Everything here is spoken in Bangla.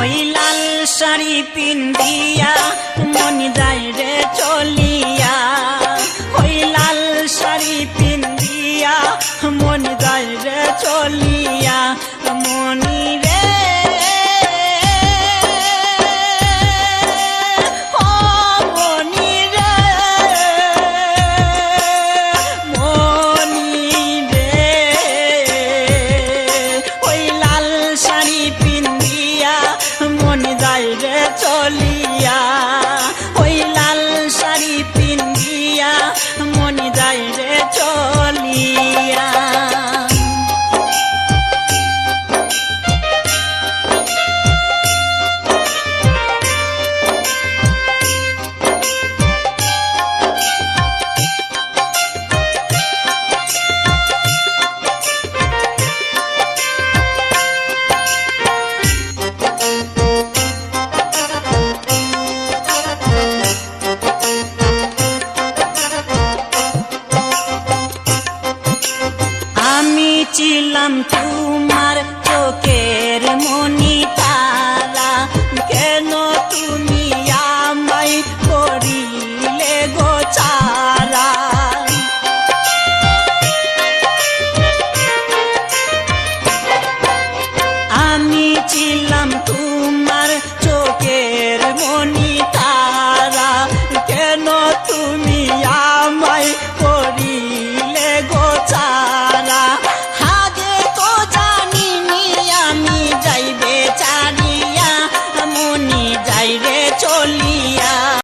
ওই লাল শাড়ি পিন্দিয়া মনি যায় রে চলিয়া। ওই লাল শাড়ি পিন্দিয়া মনি যায় রে চলিয়া। মনি রে মন রে চলিয়া ছিলাম তোমার চোখের মনি